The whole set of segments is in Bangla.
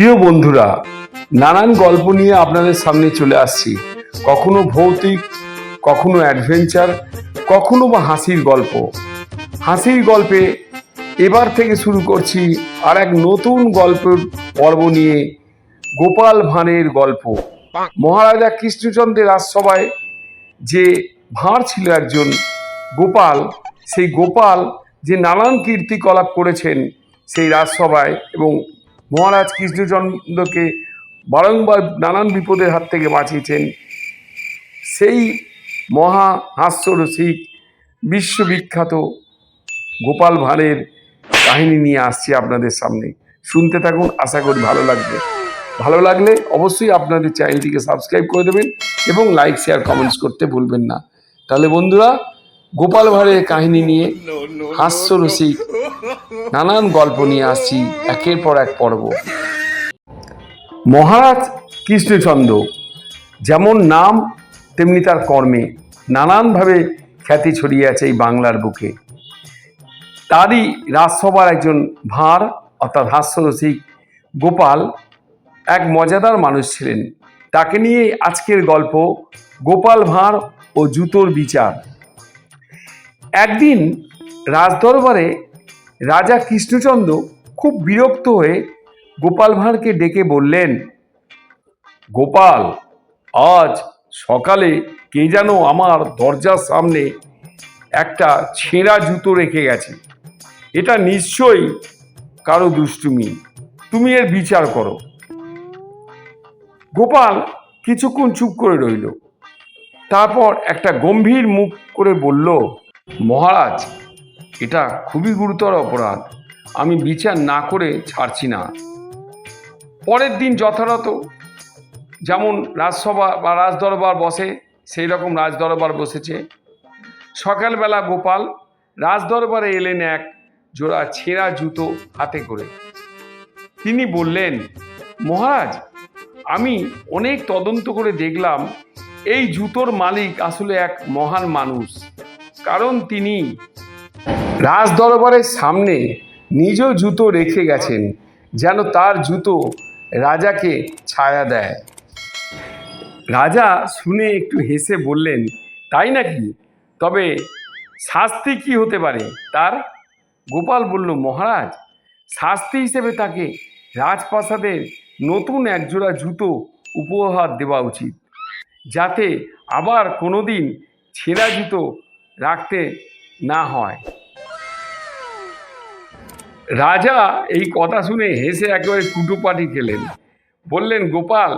প্রিয় বন্ধুরা, নানান গল্প নিয়ে আপনাদের সামনে চলে আসছি। কখনো ভৌতিক, কখনো অ্যাডভেঞ্চার, কখনো বা হাসির গল্প। হাসির গল্পে এবার থেকে শুরু করছি আর এক নতুন গল্পের পর্ব নিয়ে গোপাল ভাঁড়ের গল্প। মহারাজা কৃষ্ণচন্দ্রের রাজসভায় যে ভাঁড় ছিল একজন গোপাল, সেই গোপাল যে নানান কীর্তিকলাপ করেছেন সেই রাজসভায় এবং মহারাজ কৃষ্ণচন্দ্রকে বারংবার নানান বিপদের হাত থেকে বাঁচিয়েছেন। সেই মহা হাস্যরসিক, বিশ্ববিখ্যাত গোপাল ভাঁড়ের কাহিনী নিয়ে আসছি আপনাদের সামনে। শুনতে থাকুন, আশা করি ভালো লাগবে। ভালো লাগলে অবশ্যই আপনাদের চ্যানেলটিকে সাবস্ক্রাইব করে দেবেন এবং লাইক, শেয়ার, কমেন্টস করতে ভুলবেন না। তাহলে বন্ধুরা গোপাল ভাঁড়ের কাহিনী নিয়ে হাস্যরসিক নানান গল্প নিয়ে আসছি একের পর এক পর্ব। মহারাজ কৃষ্ণচন্দ্র যেমন নাম তেমনি তার কর্মে নানানভাবে খ্যাতি ছড়িয়ে আছে এই বাংলার বুকে। তারই রাজসভার একজন ভাঁড় অর্থাৎ হাস্যরসিক গোপাল এক মজাদার মানুষ ছিলেন। তাকে নিয়ে আজকের গল্প গোপাল ভাঁড় ও জুতোর বিচার। একদিন রাজদরবারে রাজা কৃষ্ণচন্দ্র খুব বিরক্ত হয়ে গোপাল ভাঁড়কে ডেকে বললেন, গোপাল, আজ সকালে কে যেন আমার দরজার সামনে একটা ছেঁড়া জুতো রেখে গেছে। এটা নিশ্চয়ই কারও দুষ্টুমি। তুমি এর বিচার করো। গোপাল কিছুক্ষণ চুপ করে রইল। তারপর একটা গম্ভীর মুখ করে বলল মহারাজ, এটা খুবই গুরুতর অপরাধ। আমি বিচার না করে ছাড়ছি না। পরের দিন যথারত যেমন রাজসভা বা রাজদরবার বসে সেই রকম রাজদরবার বসেছে। সকালবেলা গোপাল রাজদরবারে এলেন এক জোড়া ছেঁড়া জুতো হাতে করে। তিনি বললেন, মহারাজ, আমি অনেক তদন্ত করে দেখলাম, এই জুতোর মালিক আসলে এক মহান মানুষ। কারণ তিনি রাজ দরবারের সামনে নিজ জুতো রেখে গেছেন, যেন তার জুতো রাজাকে ছায়া দেয়। রাজা শুনে একটু হেসে বললেন, তাই নাকি? তবে শাস্তি কি হতে পারে? তার গোপাল বলল, মহারাজ, শাস্তি হিসেবে তাকে রাজপ্রাসাদের নতুন একজোড়া জুতো উপহার দেওয়া উচিত, যাতে আবার কোনোদিন ছেঁড়া জুতো রাখতে না হয়। রাজা এই কথা শুনে হেসে একেবারে কুটুপাটি খেলেন। বললেন, গোপাল,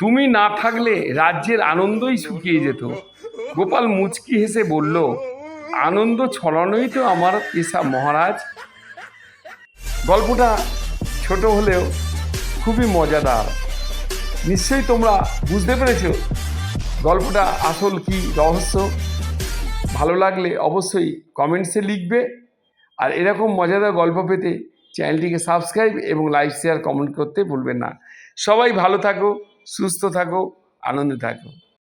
তুমি না থাকলে রাজ্যের আনন্দই শুকিয়ে যেত। গোপাল মুচকি হেসে বলল, আনন্দ ছড়ানোই তো আমার পেশা মহারাজ। গল্পটা ছোট হলেও খুবই মজাদার। নিশ্চয়ই তোমরা বুঝতে পেরেছ গল্পটা আসল কি, রহস্য। ভালো লাগলে অবশ্যই কমেন্টসে লিখবে। আর এরকম মজাদার গল্প পেতে চ্যানেলটিকে সাবস্ক্রাইব এবং লাইক শেয়ার কমেন্ট করতে ভুলবেন না। সবাই ভালো থাকো, সুস্থ থাকো, আনন্দে থাকো।